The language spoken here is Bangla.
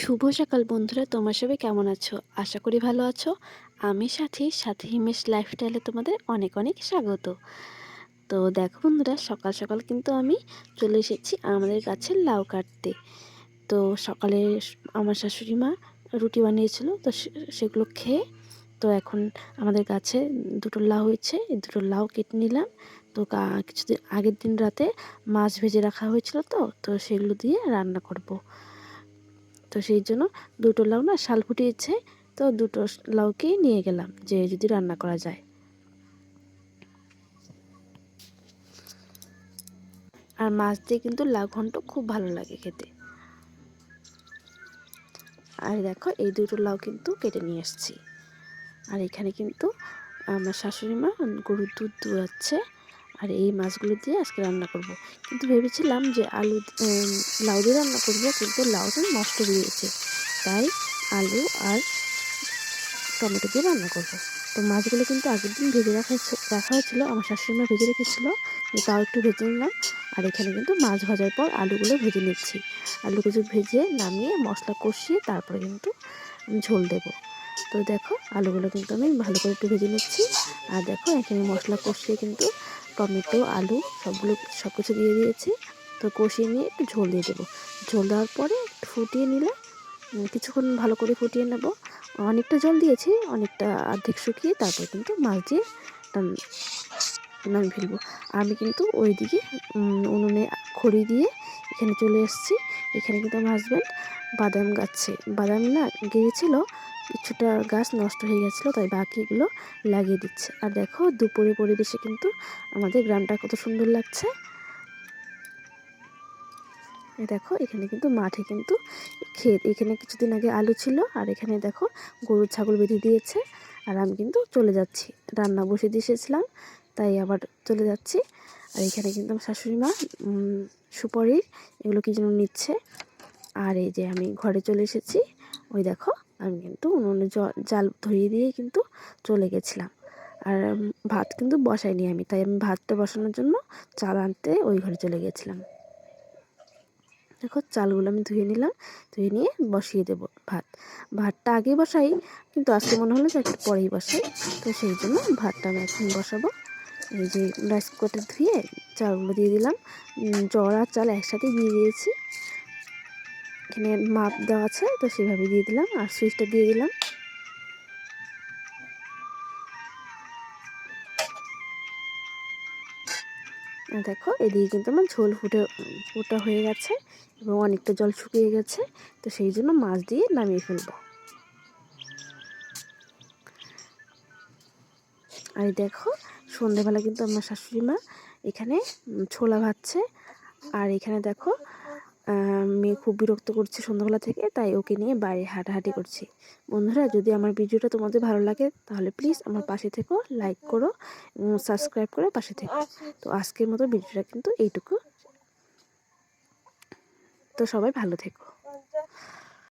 শুভ সকাল বন্ধুরা, তোমার সবাই কেমন আছো? আশা করি ভালো আছো। আমি সাথী, সাথে হিমেশ লাইফস্টাইলে তোমাদের অনেক অনেক স্বাগত। তো দেখো বন্ধুরা, সকাল সকাল কিন্তু আমি চলে এসেছি আমাদের গাছের লাউ কাটতে। তো সকালে আমার শাশুড়ি মা রুটি বানিয়েছিল, তো সেগুলো খেয়ে তো এখন আমাদের গাছে দুটো লাউ হয়েছে, এই দুটো লাউ কেটে নিলাম। তো কিছুদিন আগের দিন রাতে মাছ ভেজে রাখা হয়েছিল তো তো সেগুলো দিয়ে রান্না করব। তো সেই জন্য দুটো লাউ না শাল ফুটিয়েছে, তো দুটো লাউকেই নিয়ে গেলাম যে যদি রান্না করা যায়। আর মাছ দিয়ে কিন্তু লাউ ঘন্ট খুব ভালো লাগে খেতে। আর দেখো এই দুটো লাউ কিন্তু কেটে নিয়ে এসেছি। আর এখানে কিন্তু, আমার শাশুড়ি মা গরুর দুধ দুয়াচ্ছে আর এই মাছগুলো দিয়ে আজকে রান্না করব। কিন্তু ভেবেছিলাম যে আলু লাউ দিয়ে রান্না করব, কিন্তু লাউটা নষ্ট দিয়েছে তাই আলু আর টমেটো দিয়ে রান্না করব। তো মাছগুলো কিন্তু আগের দিন ভেজে রাখা রাখা হয়েছিলো, আমার শাশুড়ি মা ভেজে রেখেছিলো তাও একটু ভেজে নিলাম আর এখানে কিন্তু মাছ ভাজার পর আলুগুলো ভেজে নিচ্ছি আলু কিছু ভেজে নামিয়ে মশলা কষিয়ে তারপরে কিন্তু ঝোল দেবো তো দেখো, আলুগুলো কিন্তু আমি ভালো করে একটু ভেজে নিচ্ছি। আর দেখো, এখানে মশলা কষিয়ে কিন্তু টমেটো, আলু সবগুলো সব কিছু দিয়ে দিয়েছি। তো কষিয়ে নিয়ে একটু ঝোল দিয়ে দেবো। ঝোল দেওয়ার পরে একটু ফুটিয়ে নিলে কিছুক্ষণ ভালো করে ফুটিয়ে নেব। অনেকটা জল দিয়েছি, অনেকটা অর্ধেক শুকিয়ে তারপর কিন্তু মাছ দিয়ে নামি ফেলব। আমি কিন্তু ওই দিকে উনুনে খড়ি দিয়ে এখানে চলে এসেছি। এখানে কিন্তু আমার হাজব্যান্ড বাদাম গাছে, বাদাম না গিয়েছিল কিছুটা গাছ নষ্ট হয়ে গেছিল, তাই বাকিগুলো লাগিয়ে দিচ্ছে। আর দেখো দুপুরে পরিবেশে কিন্তু আমাদের গ্রামটা কত সুন্দর লাগছে। দেখো, এখানে কিন্তু মাঠে কিন্তু ক্ষেত, এখানে কিছুদিন আগে আলু ছিল, আর এখানে দেখো গরু ছাগল বেঁধে দিয়েছে, আর আমি কিন্তু চলে যাচ্ছি। রান্না বসে দিয়ে এসেছিলাম, তাই আবার চলে যাচ্ছি। আর এখানে কিন্তু আমার শাশুড়ি মা সুপারি এগুলো কি যেন নিচ্ছে। আর এই যে আমি ঘরে চলে এসেছি, ওই দেখো আমি কিন্তু উনুনে জাল ধরিয়ে দিয়ে কিন্তু চলে গেছিলাম। আর ভাত কিন্তু বসাইনি আমি, তাই আমি ভাতটা বসানোর জন্য চাল আনতে ওই ঘরে চলে গেছিলাম। দেখো, চালগুলো আমি ধুয়ে নিলাম, ধুয়ে নিয়ে বসিয়ে দেবো ভাত। ভাতটা আগে বসাই, কিন্তু আজকে মনে হলো যে একটু পরেই বসাই, তো সেই জন্য ভাতটা আমি এখন বসাবো। এই যে, রাইস কুকারটা ধুয়ে চালগুলো দিয়ে দিলাম। আর চাল একসাথে দিয়ে দিয়েছি। এখানে মাপ দেওয়া আছে, তো সেভাবে দিয়ে দিলাম আর সুইচটা দিয়ে দিলাম। দেখো, এদিকে কিন্তু আমার ঝোল ফুটে, ফুটা হয়ে গেছে এবং অনেকটা জল শুকিয়ে গেছে, তো সেই জন্য মাছ দিয়ে নামিয়ে ফেলব। আর দেখো, সন্ধেবেলা কিন্তু আমার শাশুড়ি মা এখানে ছোলা ভাজছে। আর এখানে দেখো মেয়ে খুব বিরক্ত করছে সন্ধ্যাবেলা থেকে, তাই ওকে নিয়ে বাইরে হাঁটাহাঁটি করছি। বন্ধুরা, যদি আমার ভিডিওটা তোমাদের ভালো লাগে, তাহলে প্লিজ আমার পাশে থেকো লাইক করো এবং সাবস্ক্রাইব করে পাশে থেকো। তো আজকের মতো ভিডিওটা কিন্তু এইটুকু। তো সবাই ভালো থেকো।